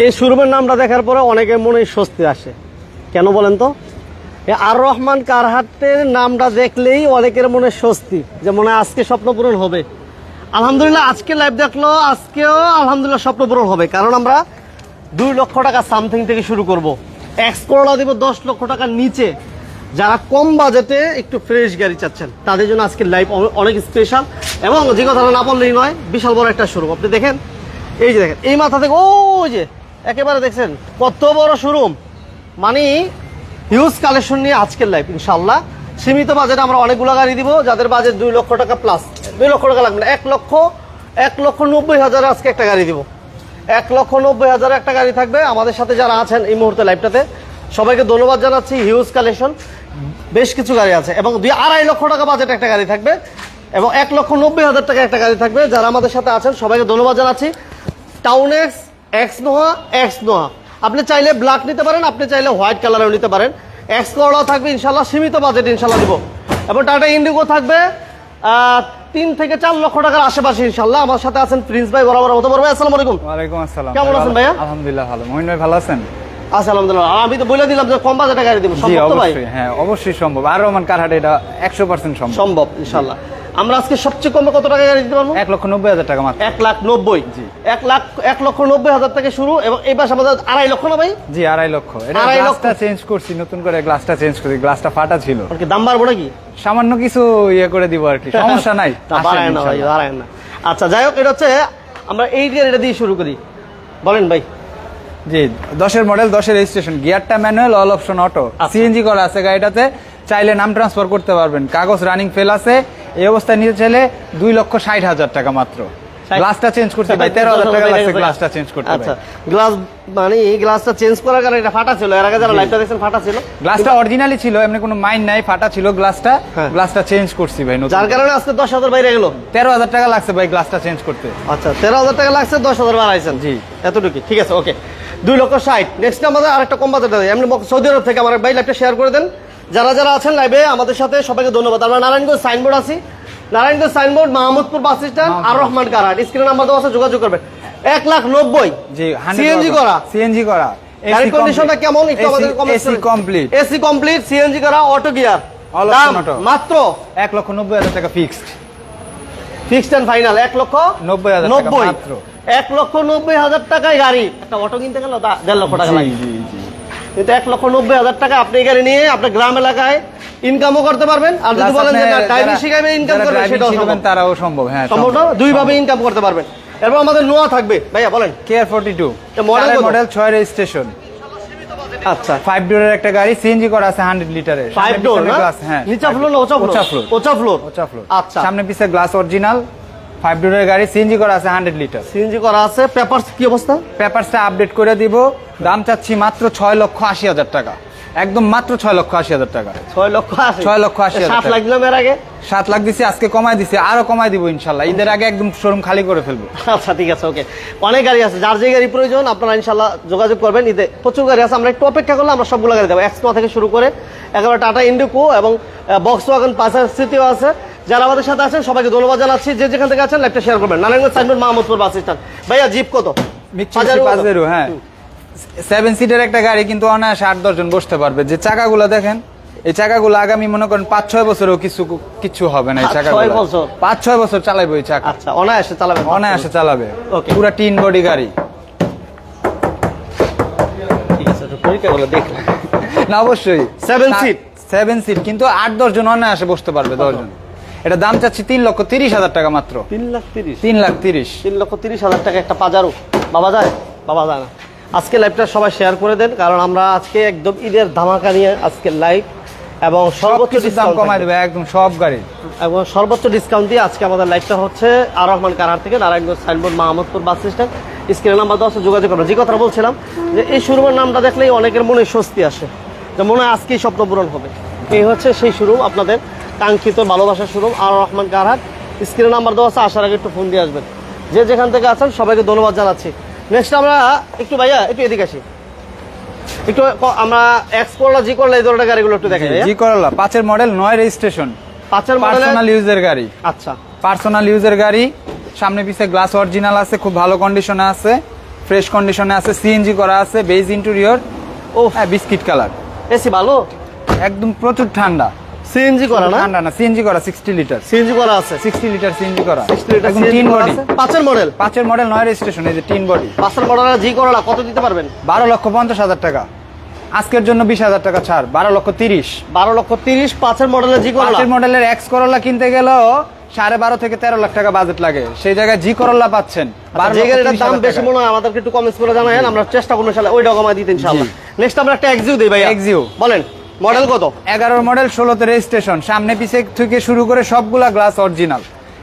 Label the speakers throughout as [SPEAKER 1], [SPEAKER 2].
[SPEAKER 1] এই শোরুমের নামটা দেখার পরে অনেকের মনে স্বস্তি আসে। কেন বলেন তো? আর রহমান কারহাটের নামটা দেখলেই অনেকের মনে স্বস্তি যে মনে আজকে স্বপ্ন পূরণ হবে। আলহামদুলিল্লাহ, আজকে লাইভ দেখল, আজকেও আলহামদুলিল্লাহ স্বপ্ন পূরণ হবে। কারণ আমরা দুই লক্ষ টাকা সামথিং থেকে শুরু করব। এক্স করোলা দিব দশ লক্ষ টাকার নিচে। যারা কম বাজেটে একটু ফ্রেশ গাড়ি চাচ্ছেন, তাদের জন্য আজকে লাইভ অনেক স্পেশাল এবং যে কথাটা না বললেই নয়, বিশাল বড় একটা শোরুম। আপনি দেখেন, এই যে দেখেন, এই মাথা থেকে, ওই যে একেবারে দেখছেন, কত বড় শোরুম মানে হিউজ কালেকশন নিয়ে আজকের লাইফ ইনশাল্লাহ সীমিত বাজেট আমরা অনেকগুলো গাড়ি দিব, যাদের বাজেট দুই লক্ষ টাকা প্লাস দুই লক্ষ টাকা লাগবে না, এক লক্ষ এক লক্ষ নব্বই হাজার আজকে একটা গাড়ি দিব। এক লক্ষ নব্বই হাজার একটা গাড়ি থাকবে। আমাদের সাথে যারা আছেন এই মুহূর্তে লাইভটাতে সবাইকে ধন্যবাদ জানাচ্ছি হিউজ কালেকশন বেশ কিছু গাড়ি আছে, এবং দুই আড়াই লক্ষ টাকা বাজেট একটা গাড়ি থাকবে, এবং এক লক্ষ নব্বই হাজার টাকা একটা গাড়ি থাকবে। যারা আমাদের সাথে আছেন, সবাইকে ধন্যবাদ জানাচ্ছি। Town x Noha x Noha. আপনি চাইলে ব্ল্যাক নিতে পারেন আপনি চাইলে হোয়াইট কালারও নিতে পারেন। এক্স করলা থাকবে ইনশাল্লাহ সীমিত বাজেট ইনশাল্লাহ দিব। এবং টাটা ইন্ডিগো থাকবে তিন থেকে চার লক্ষ টাকার আশেপাশে ইনশাল্লাহ আমার সাথে আছেন প্রিন্স ভাই বরাবর হতে পারবে আসসালামু আলাইকুম।
[SPEAKER 2] ওয়ালাইকুম আসসালাম।
[SPEAKER 1] কেমন আছেন ভাইয়া?
[SPEAKER 2] আলহামদুলিল্লাহ ভালো। মহিন ভাই ভালো আছেন?
[SPEAKER 1] আচ্ছা আলহামদুলিল্লাহ। আমি তো বলে দিলাম যে কম বাজেটে গাড়ি দিব। সম্ভব ভাই?
[SPEAKER 2] হ্যাঁ অবশ্যই সম্ভব। আর রহমান কারহাট এটা একশো পার্সেন্ট সম্ভব।
[SPEAKER 1] সম্ভব ইনশাল্লাহ আমরা আজকে সবচেয়ে কমে কত টাকা গাড়ি দিতে পারব?
[SPEAKER 2] এক লক্ষ নব্বই হাজার টাকা মাত্র।
[SPEAKER 1] এক লাখ নব্বই।
[SPEAKER 2] জি।
[SPEAKER 1] এক লাখ এক লক্ষ নব্বই হাজার থেকে শুরু এবং এই পাশে আমাদের আড়াই লক্ষ না ভাই?
[SPEAKER 2] জি আড়াই লক্ষ।
[SPEAKER 1] আড়াই লক্ষ?
[SPEAKER 2] চেঞ্জ করছি নতুন করে গ্লাসটা চেঞ্জ করছি গ্লাসটা ফাটা ছিল।
[SPEAKER 1] দাম বাড়বো নাকি?
[SPEAKER 2] সামান্য কিছু ইয়ে করে দিব আর কি সমস্যা নাই
[SPEAKER 1] বাড়ায় না ভাই বাড়ায় না। আচ্ছা যাই হোক এটা হচ্ছে আমরা এই গাড়িটা দিয়ে শুরু করি। বলেন ভাই।
[SPEAKER 2] জি দশের মডেল দশের registration গিয়ারটা manual all option auto. CNG করা আছে গাড়িটাতে চাইলে নাম ট্রান্সফার করতে পারবেন। কাগজ রানিং ফেল আছে এই অবস্থায় নিতে চাইলে দুই লক্ষ ষাট হাজার টাকা মাত্র। গ্লাসটা চেঞ্জ করতে ভাই তেরো হাজার টাকা লাগছে গ্লাসটা চেঞ্জ করতে
[SPEAKER 1] আচ্ছা গ্লাস মানে এই গ্লাসটা চেঞ্জ করার কারণে এটা ফাটা ছিল এর আগে যারা লাইভটা দেখছেন ফাটা ছিল।
[SPEAKER 2] গ্লাসটা অরিজিনালি ছিল এমনি কোনো মাইন্ড নাই ফাটা ছিল গ্লাসটা।
[SPEAKER 1] হ্যাঁ।
[SPEAKER 2] গ্লাসটা চেঞ্জ করছি ভাই
[SPEAKER 1] যার কারণে আজকে দশ হাজার বাইরে গেল।
[SPEAKER 2] তেরো হাজার টাকা লাগছে ভাই গ্লাসটা চেঞ্জ করতে।
[SPEAKER 1] আচ্ছা তেরো হাজার টাকা লাগছে দশ হাজার বাড়াইছেন।
[SPEAKER 2] জি।
[SPEAKER 1] এতটুকু ঠিক আছে ওকে দুই লক্ষ ষাট। নেক্সট আমাদের আরেকটা কম আছে এমনি সৌদি আরব থেকে আমার ভাই লাইভটা শেয়ার করে দেন। যারা যারা আছেন লাইভে আমাদের সাথে সবাইকে ধন্যবাদ। আমরা নারায়ণগঞ্জ সাইনবোর্ড আছি। Narayanganj signboard Mahmudpur bus stand আর রহমান কারাট স্ক্রিন নাম্বার দেওয়া আছে যোগাযোগ করবেন। এক লাখ নব্বই। সিএনজি করা।
[SPEAKER 2] সিএনজি করা।
[SPEAKER 1] গাড়ির কন্ডিশনটা কেমন? একটু আমাদের
[SPEAKER 2] AC complete
[SPEAKER 1] AC complete CNG করা অটো গিয়ার দাম মাত্র
[SPEAKER 2] এক লক্ষ নব্বই হাজার টাকা ফিক্সড
[SPEAKER 1] ফিক্সড এন্ড ফাইনাল এক লক্ষ
[SPEAKER 2] নব্বই হাজার
[SPEAKER 1] নব্বই।
[SPEAKER 2] মাত্র।
[SPEAKER 1] এক লক্ষ নব্বই হাজার টাকায় গাড়ি। একটা অটো কিনতে গেল দেড় লক্ষ টাকা লাগে। কিন্তু এক লক্ষ নব্বই হাজার টাকা আপনি এই গাড়ি নিয়ে আপনার গ্রাম এলাকায় ইনকামও করতে পারবেন। আর যদি বলেন যে না ড্রাইভিং শিখাবে ইনকাম সেটাও সম্ভব।
[SPEAKER 2] তারাও সম্ভব হ্যাঁ
[SPEAKER 1] সম্ভব না দুই ভাবে ইনকাম করতে পারবেন। এরপর আমাদের নোয়া থাকবে। ভাইয়া বলেন।
[SPEAKER 2] কেয়ার ফোর্টি টু
[SPEAKER 1] কত?
[SPEAKER 2] মডেল ছয় রেজিস্ট্রেশন
[SPEAKER 1] আচ্ছা।
[SPEAKER 2] ফাইভ ডোরের একটা গাড়ি সিএনজি করা আছে হান্ড্রেড লিটারের
[SPEAKER 1] ফাইভ ডোর
[SPEAKER 2] হ্যাঁ।
[SPEAKER 1] নিচা ফ্লোর না ওচা
[SPEAKER 2] ওচা
[SPEAKER 1] ফ্লোর ওচা ফ্লোর
[SPEAKER 2] ওচা ফ্লোর
[SPEAKER 1] আচ্ছা।
[SPEAKER 2] সামনে পিছে গ্লাস অরিজিনাল ফাইভ ডোরের গাড়ি সিএনজি করা আছে হান্ড্রেড লিটার
[SPEAKER 1] সিএনজি করা আছে পেপারস কি অবস্থা?
[SPEAKER 2] পেপারসটা আপডেট করে দিব। দাম চাচ্ছি মাত্র ছয় লক্ষ আশি হাজার টাকা। একদম মাত্র ছয় লক্ষ আশি হাজার টাকা।
[SPEAKER 1] ছয় লক্ষ
[SPEAKER 2] ছয় লক্ষ আশি হাজার
[SPEAKER 1] লাখ দিলাম এর আগে?
[SPEAKER 2] সাত লাখ দিছি আজকে কমাই দিছি আরও কমাই দিব ইনশাল্লাহ। ঈদের আগে একদম শোরুম খালি করে ফেলব।
[SPEAKER 1] আচ্ছা ঠিক আছে ওকে অনেক গাড়ি আছে যার যে গাড়ি প্রয়োজন আপনারা ইনশাল্লাহ যোগাযোগ করবেন। ঈদে প্রচুর গাড়ি আছে আমরা একটু অপেক্ষা করলে আমরা সবগুলো গাড়ি দেবো। এক্সপো থেকে শুরু করে একেবারে টাটা ইন্ডিকো এবং বক্স ওয়াগন পাঁচার স্মৃতিও আছে। যারা আমাদের সাথে আছেন সবাইকে ধন্যবাদ জানাচ্ছি। যে যেখান থেকে আছেন লাইভটা শেয়ার করবেন। Narayanganj signboard Mahmudpur bus stand ভাইয়া জিপ কত?
[SPEAKER 2] পাঁচেরও হ্যাঁ। সেভেন সিটের একটা গাড়ি কিন্তু অনায়াসে আট দশজন বসতে পারবে। যে চাকাগুলো দেখেন এই চাকাগুলো আগামী মনে করেন পাঁচ ছয় বছরেও কিছু কিছু হবে না এই চাকাগুলো
[SPEAKER 1] ছয় বছর?
[SPEAKER 2] পাঁচ ছয় বছর চালাবে ওই চাকা।
[SPEAKER 1] আচ্ছা অনায়াসে চালাবেন
[SPEAKER 2] অনায়াসে চালাবে. পুরো টিন বডি গাড়ি। না অবশ্যই।
[SPEAKER 1] Seven seat?
[SPEAKER 2] সেভেন সিট কিন্তু আট দশজন অনায়াসে বসতে পারবে দশ জন। এটা দাম চাচ্ছি তিন লক্ষ তিরিশ হাজার টাকা মাত্র।
[SPEAKER 1] তিন লাখ তিরিশ?
[SPEAKER 2] তিন লাখ তিরিশ।
[SPEAKER 1] তিন লক্ষ তিরিশ হাজার টাকা একটা পাজারো। বাবা যায়? বাবা যায় না। আজকে লাইভটা সবাই শেয়ার করে দেন কারণ আমরা আজকে একদম ঈদের ধামাকা নিয়ে আজকে লাইভ এবং সর্বোচ্চ
[SPEAKER 2] দাম কমাই দেবে একদম সব গাড়ি।
[SPEAKER 1] এবং সর্বোচ্চ ডিসকাউন্ট দিয়ে আজকে আমাদের লাইভটা হচ্ছে আর রহমান কারহার থেকে Narayanganj signboard Mahmudpur bus stand স্ক্রিনের নাম্বার দেওয়া যোগাযোগ করবেন যে কথা বলছিলাম যে এই শোরুমের নামটা দেখলেই অনেকের মনে স্বস্তি আসে যে মনে হয় আজকেই স্বপ্ন পূরণ হবে। এই হচ্ছে সেই শোরুম আপনাদের কাঙ্ক্ষিত ভালোবাসার শোরুম আর রহমান কারহাট স্ক্রিনের নাম্বার দেওয়া আছে আসার আগে একটু ফোন দিয়ে আসবেন। যে যেখান থেকে আছেন সবাইকে ধন্যবাদ জানাচ্ছি। নেক্সট আমরা একটু ভাইয়া একটু এদিকে আসি। একটু আমরা এক্স করলা জি করলা এই ধরনের গাড়িগুলো একটু দেখাই।
[SPEAKER 2] জি করলা পাঁচের মডেল নয় রেজিস্ট্রেশন
[SPEAKER 1] পাঁচের মডেলের
[SPEAKER 2] পার্সোনাল ইউজের গাড়ি।
[SPEAKER 1] আচ্ছা।
[SPEAKER 2] পার্সোনাল ইউজের গাড়ি সামনে পিছে গ্লাস অরিজিনাল আছে খুব ভালো কন্ডিশনে আছে। ফ্রেশ কন্ডিশনে আছে সিএনজি করা আছে বেজ ইন্টেরিয়র
[SPEAKER 1] ও
[SPEAKER 2] হ্যাঁ বিস্কিট কালার
[SPEAKER 1] এসি ভালো?
[SPEAKER 2] একদম প্রচুর ঠান্ডা।
[SPEAKER 1] সিএনজি করা না?
[SPEAKER 2] ঠান্ডা না সিএনজি করা সিক্সটি লিটার
[SPEAKER 1] সিএনজি করা আছে?
[SPEAKER 2] সিক্সটি লিটার সিএনজি করা।
[SPEAKER 1] 60 লিটার
[SPEAKER 2] তিন বডি
[SPEAKER 1] পাঁচের মডেল
[SPEAKER 2] পাঁচের মডেল নয় রেজিস্ট্রেশন এই যে তিন বডি
[SPEAKER 1] পাঁচের মডেল জি করলা কত দিতে পারবেন?
[SPEAKER 2] বারো লক্ষ পঞ্চাশ হাজার টাকা। আজকের জন্য বিশ হাজার টাকা ছাড় বারো লক্ষ তিরিশ।
[SPEAKER 1] বারো লক্ষ তিরিশ পাঁচের মডেলের জি
[SPEAKER 2] পাঁচের মডেলের এক্স করোলা কিনতে গেলেও সাড়ে বারো থেকে তেরো লাখ টাকা বাজেট লাগে। সেই জায়গায় জি করোলা পাচ্ছেন।
[SPEAKER 1] যে
[SPEAKER 2] লক্ষ
[SPEAKER 1] গাড়িটার দাম বেশি মনে হয় আমাদেরকে একটু কমেন্টস করে জানাবেন আমরা চেষ্টা করব ওইটা কমাই দিতে ইনশাল্লাহ। নেক্সট আমরা একটা এক্সিউ দিই ভাই
[SPEAKER 2] Exio।
[SPEAKER 1] বলেন। মডেল কত?
[SPEAKER 2] এগারোর মডেল ষোলোতে রেজিস্ট্রেশন। সামনে পিছে থেকে শুরু করে সবগুলা গ্লাস অরিজিনাল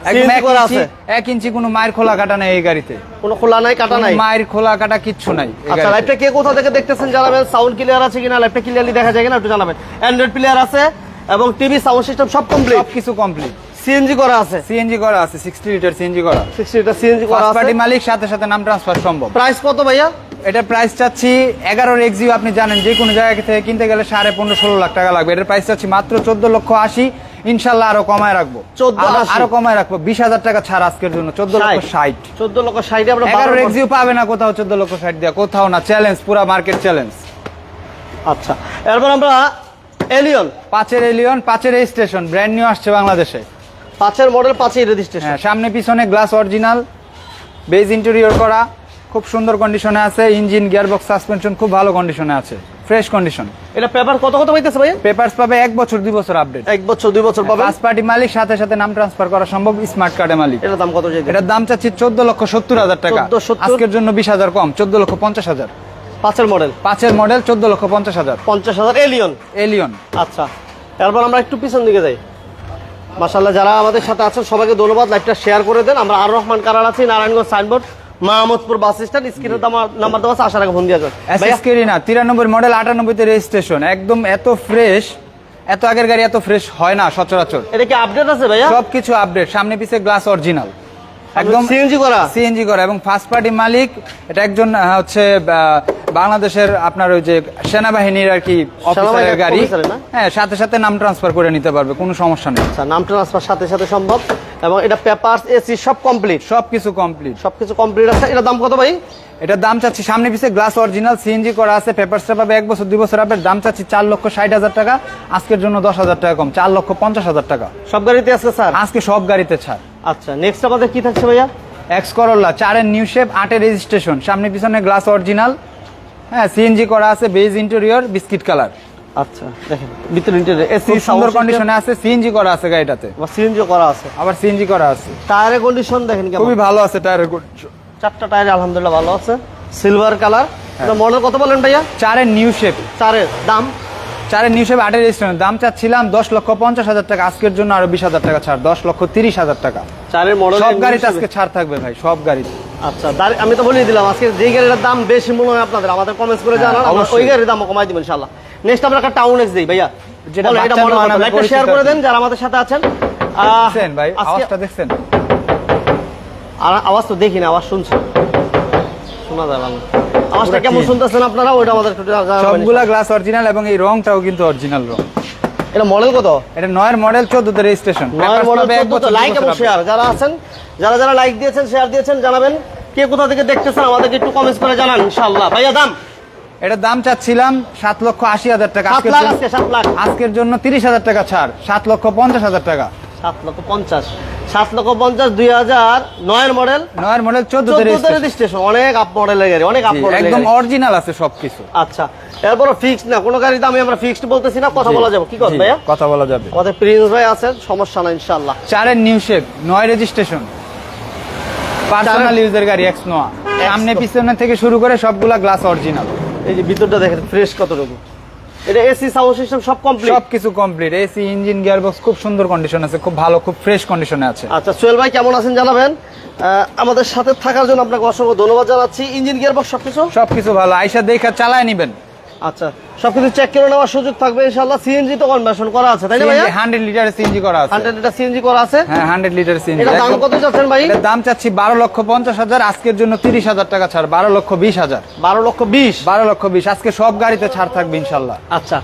[SPEAKER 2] একদম এক ইঞ্চি
[SPEAKER 1] আছে?
[SPEAKER 2] এক ইঞ্চি কোনো মায়ের খোলা কাটা নাই এই গাড়িতে।
[SPEAKER 1] কোনো খোলা নাই কাটা নাই?
[SPEAKER 2] মায়ের খোলা কাটা কিচ্ছু নাই
[SPEAKER 1] আচ্ছা। লাইভটা কে কোথা থেকে দেখতেছেন জানাবেন? সাউন্ড ক্লিয়ার আছে কিনা? লাইভটা ক্লিয়ারলি দেখা যায় কিনা? একটু জানাবেন। অ্যান্ড্রয়েড প্লেয়ার আছে এবং টিভি সাউন্ড সিস্টেম সব কমপ্লিট
[SPEAKER 2] সবকিছু কমপ্লিট
[SPEAKER 1] সিএনজি করা আছে?
[SPEAKER 2] সিএনজি করা আছে সিক্সটি লিটার সিএনজি করা।
[SPEAKER 1] সিক্সটি লিটার সিএনজি করা আছে?
[SPEAKER 2] পার্টি মালিক সাথে সাথে নাম ট্রান্সফার সম্ভব।
[SPEAKER 1] প্রাইস কত ভাইয়া?
[SPEAKER 2] এটার প্রাইস চাচ্ছি এগারোর এক্সিও আপনি জানেন যে কোনো জায়গা থেকে কিনতে গেলে সাড়ে পনেরো ষোলো লাখ টাকা লাগবে। এটার প্রাইস চাচ্ছি মাত্র চোদ্দ লক্ষ আশি। ইনশাল্লাহ আরও কমায় রাখব।
[SPEAKER 1] 14
[SPEAKER 2] আরো-। কমায় রাখব। বিশ হাজার টাকা ছাড় আজকের জন্য। চোদ্দ লক্ষ ষাট।
[SPEAKER 1] চোদ্দ লক্ষ ষাটে বারো
[SPEAKER 2] এক্সিও পাবে না কোথাও চোদ্দ লক্ষ ষাট দেওয়া কোথাও না। চ্যালেঞ্জ পুরা মার্কেট চ্যালেঞ্জ
[SPEAKER 1] আচ্ছা। এরপর আমরা এলিয়ন
[SPEAKER 2] পাঁচের এলিয়ন পাঁচের স্টেশন ব্র্যান্ড নিউ আসছে বাংলাদেশে।
[SPEAKER 1] পাঁচের মডেল পাঁচের রেজিস্ট্রেশন
[SPEAKER 2] হ্যাঁ সামনে পিছনে গ্লাস অরিজিনাল বেজ ইন্টেরিয়র করা। খুব সুন্দর কন্ডিশনে আছে ইঞ্জিন গিয়ারবক্স সাসপেনশন খুব ভালো কন্ডিশনে আছে ফ্রেশ কন্ডিশন
[SPEAKER 1] এটা পেপার কত কত পাইতেছে ভাই?
[SPEAKER 2] পেপারস পাবে এক বছর দুই বছর আপডেট
[SPEAKER 1] এক বছর দুই বছর পাবে?
[SPEAKER 2] ফার্স্ট পার্টি মালিক সাথে সাথে নাম ট্রান্সফার করা সম্ভব স্মার্ট কার্ডে মালিক।
[SPEAKER 1] এটার দাম কত চাইতে
[SPEAKER 2] এটার দাম চাচ্ছি চোদ্দ লক্ষ সত্তর হাজার টাকা।
[SPEAKER 1] 14,70
[SPEAKER 2] আজকের জন্য বিশ হাজার কম চোদ্দ লক্ষ পঞ্চাশ হাজার।
[SPEAKER 1] পাঁচের মডেল
[SPEAKER 2] পাঁচের মডেল চোদ্দ লক্ষ পঞ্চাশ হাজার।
[SPEAKER 1] পঞ্চাশ হাজার এলিয়ন
[SPEAKER 2] এলিয়ন
[SPEAKER 1] আচ্ছা। এরপর আমরা একটু পিছন দিকে যাই। মাসাল্লাহ যারা আমাদের সাথে আছেন সবাইকে ধন্যবাদ। লাইভটা শেয়ার করে দেন। আমরা আর রহমান কারার আছি Narayanganj signboard Mahmudpur bus stand স্ক্রিনের নাম্বার দেওয়া আছে আসার আগে ফোন দিয়ে যান।
[SPEAKER 2] কেরি না তিরানব্বই মডেল আটানব্বইতে রেজিস্ট্রেশন একদম এত ফ্রেশ এত আগের গাড়ি এত ফ্রেশ হয় না সচরাচর।
[SPEAKER 1] এটা কি আপডেট আছে ভাইয়া?
[SPEAKER 2] সবকিছু আপডেট সামনে পিছে গ্লাস অরিজিনাল একদম
[SPEAKER 1] সিএনজি করা?
[SPEAKER 2] সিএনজি করা এবং ফার্স্ট পার্টি মালিক এটা একজন হচ্ছে বাংলাদেশের আপনার ওই যে সেনাবাহিনীর আর কি অফিসারের গাড়ি। হ্যাঁ সাথে সাথে নাম ট্রান্সফার করে নিতে পারবে কোনো সমস্যা নেই।
[SPEAKER 1] আচ্ছা নাম ট্রান্সফার সাথে সাথে সম্ভব? এবং এটা পেপারস এসি সব কমপ্লিট
[SPEAKER 2] সবকিছু কমপ্লিট
[SPEAKER 1] সবকিছু কমপ্লিট আছে। এটার দাম কত ভাই?
[SPEAKER 2] এটার দাম চাচ্ছি সামনে পিছে গ্লাস অরিজিনাল সিএনজি করা আছে পেপারসটা পাবে এক বছর দুই বছর আপের দাম চাচ্ছি চার লক্ষ ষাট হাজার টাকা। আজকের জন্য দশ হাজার টাকা কম চার লক্ষ পঞ্চাশ হাজার টাকা।
[SPEAKER 1] সব গাড়িতে আছে স্যার?
[SPEAKER 2] আজকে সব গাড়িতে ছাড়।
[SPEAKER 1] আচ্ছা নেক্সট আমাদের কি থাকছে ভাইয়া?
[SPEAKER 2] এক্স করোলা চারের নিউ শেপ আটের রেজিস্ট্রেশন সামনে পিছনে গ্লাস অরিজিনাল হ্যাঁ সিএনজি করা আছে বেজ ইন্টেরিয়র বিস্কিট কালার
[SPEAKER 1] আচ্ছা দেখেন ভিতরে ইন্টেরিয়র এসি
[SPEAKER 2] সুন্দর কন্ডিশনে আছে সিএনজি করা আছে গাড়িটাতে।
[SPEAKER 1] সিএনজি করা আছে।
[SPEAKER 2] আবার সিএনজি করা আছে।
[SPEAKER 1] টায়ারের কন্ডিশন দেখেন কেমন?
[SPEAKER 2] খুবই ভালো আছে টায়ারের কন্ডিশন
[SPEAKER 1] চারটা টায়ার আলহামদুলিল্লাহ ভালো আছে। সিলভার কালার মডেল কত বলেন ভাইয়া?
[SPEAKER 2] চারের নিউ শেপ
[SPEAKER 1] চারের দাম?
[SPEAKER 2] চারের নিউ শেপ আটের রেজিস্ট্রেশন দাম চাচ্ছিলাম দশ লক্ষ পঞ্চাশ হাজার টাকা। আজকের জন্য আরও বিশ হাজার টাকা ছাড়। দশ লক্ষ তিরিশ হাজার টাকা।
[SPEAKER 1] চারের মডেল
[SPEAKER 2] সব গাড়িতে আজকে ছাড় থাকবে ভাই সব গাড়িতে।
[SPEAKER 1] আচ্ছা আমি তো বলেই দিলাম আজকে যে গাড়িটার দাম বেশি মনে হয় আপনাদের। আমাদের কমেন্টস করে
[SPEAKER 2] হ্যাঁ,
[SPEAKER 1] জানান ওই গাড়ির দাম কমাই দিবেন ইনশাআল্লাহ। নেক্সট আমরা একটা টাউন এক্স দিই ভাইয়া।
[SPEAKER 2] যেটা
[SPEAKER 1] এটা লাইভটা
[SPEAKER 2] পরিচিত
[SPEAKER 1] শেয়ার করে দেন যারা আমাদের সাথে আছেন।
[SPEAKER 2] দেখছেন ভাই আওয়াজটা দেখছেন?
[SPEAKER 1] আর- আওয়াজ তো দেখি না আওয়াজ শুনছি। শোনা যায় ভালো। আওয়াজটা কেমন শুনতেছেন আপনারা? ওইটা আমাদের
[SPEAKER 2] সবগুলা গ্লাস অরিজিনাল এবং এই রংটাও কিন্তু অরিজিনাল রং।
[SPEAKER 1] এটা মডেল কত?
[SPEAKER 2] এটা নয়ের মডেল চোদ্দতে রেজিস্ট্রেশন
[SPEAKER 1] নয় মডেল লাইক এবং শেয়ার যারা আছেন যারা যারা লাইক দিয়েছেন শেয়ার দিয়েছেন জানাবেন। কে কোথা থেকে দেখতেছেন আমাদেরকে একটু কমেন্টস করে জানান ইনশাআল্লাহ। ভাইয়া দাম?
[SPEAKER 2] এটার দাম চাচ্ছিলাম সাত লক্ষ আশি হাজার টাকা। আজকের জন্য- তিরিশ হাজার টাকা ছাড় সাত লক্ষ পঞ্চাশ হাজার টাকা।
[SPEAKER 1] সাত লক্ষ পঞ্চাশ। সাত লক্ষ পঞ্চাশ দুই হাজার নয়ের মডেল।
[SPEAKER 2] নয়ের মডেল চোদ্দতে রেজিস্ট্রেশন
[SPEAKER 1] অনেক আপ মডেলের গাড়ি অনেক আপ
[SPEAKER 2] একদম অরিজিনাল আছে সবকিছু।
[SPEAKER 1] আচ্ছা এরপর ফিক্সড না কোনো গাড়ির দামে আমরা ফিক্সড বলতেছি না কথা বলা যাবে। কি কথা ভাইয়া?
[SPEAKER 2] কথা বলা যাবে।
[SPEAKER 1] আমাদের প্রিন্স ভাই আছেন সমস্যা না ইনশাআল্লাহ।
[SPEAKER 2] চারের নিউ শেপ নয় রেজিস্ট্রেশন পার্সোনাল ইউজের গাড়ি এক্স নোয়া সামনে পিছনে থেকে শুরু করে সবগুলা গ্লাস অরিজিনাল
[SPEAKER 1] এই যে ভিতরটা দেখেন ফ্রেশ কতটুকু? এটা এসি সাউন্ড সিস্টেম সব কমপ্লিট
[SPEAKER 2] সব কিছু কমপ্লিট এসি ইঞ্জিন গিয়ারবক্স খুব সুন্দর কন্ডিশন আছে খুব ভালো খুব ফ্রেশ কন্ডিশনে আছে।
[SPEAKER 1] আচ্ছা সোহেল ভাই কেমন আছেন জানাবেন? আমাদের সাথে থাকার জন্য আপনাকে অসংখ্য ধন্যবাদ জানাচ্ছি। ইঞ্জিন গিয়ার কিছু সব
[SPEAKER 2] কিছু ভালো। আইসা দেখা চালায় নিবেন।
[SPEAKER 1] আচ্ছা সবকিছু চেক করে নেওয়ার সুযোগ থাকবে ইনশাআল্লাহ সিএনজি তো কনভার্সন করা আছে তাই না ভাইয়া?
[SPEAKER 2] হান্ড্রেড লিটারের সিএনজি করা আছে।
[SPEAKER 1] হান্ড্রেড এটা সিএনজি করা আছে?
[SPEAKER 2] হ্যাঁ হান্ড্রেড লিটার সিএনজি
[SPEAKER 1] এটা দাম কত যাচ্ছেন ভাই?
[SPEAKER 2] এটার দাম চাচ্ছি বারো লক্ষ পঞ্চাশ হাজার আজকের জন্য তিরিশ হাজার টাকা ছাড় বারো লক্ষ বিশ হাজার।
[SPEAKER 1] বারো লক্ষ বিশ?
[SPEAKER 2] বারো লক্ষ বিশ আজকে সব গাড়িতে ছাড় থাকবে ইনশাল্লাহ
[SPEAKER 1] আচ্ছা